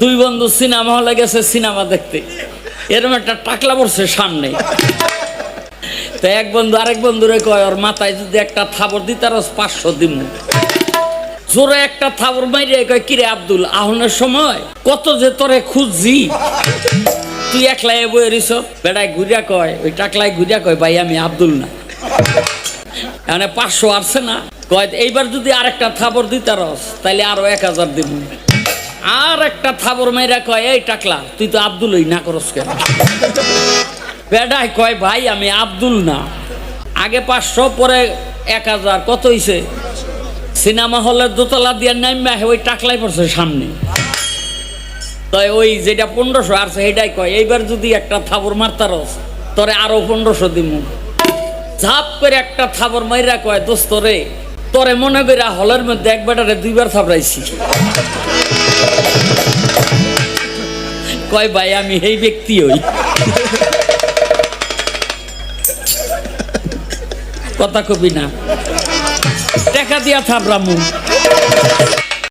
দুই বন্ধু সিনেমা হলে গেছে সিনেমা দেখতে। এরকম একটা টাকলা পড়ছে সামনে। তো এক বন্ধু আরেক বন্ধুরে কয়, ওর মাথায় যদি একটা থাবর দিতার পাঁচশো দিন জোরে একটা থাবর মাইরে কয়, কিরে আব্দুল, আহনের সময় কত যে তোরে খুঁজছি। তুই একলাই বই রিস বেড়ায় ঘুরিয়া কয়, ওই টাকলায় ঘুরিয়া কয়, ভাই, আমি আব্দুল না। মানে পাঁচশো আসছে না। কয়, এইবার যদি আরেকটা থাবর দিতারস তাইলে আরও এক হাজার দিব আর একটা থাবর মাইরা কয়, এই টাকলা, তুই তো আব্দুলই না করস কেন? বেডাই কয়, ভাই, আমি আব্দুল না। আগে পাঁচশো, পরে এক হাজার, কত হইছে? সিনেমা হলের দোতলা দিয়ে নামবে ওই টাকলাই পড়ছে সামনে। তাই ওই যেটা পনেরোশো আছে সেটাই কয়, এইবার যদি একটা থাবর মারতারস, তোরে আরও পনেরোশো দিমু। ঝাপ করে একটা থাবর মাইরা কয়, দোস্ত রে, তোরে মনে করে হলের মধ্যে এক বেটারে দুইবার থাবড়াইছি। কয় ভাই আমি এই ব্যক্তি হই। কথা কবি না। টাকা দিয়া থাবড়ামু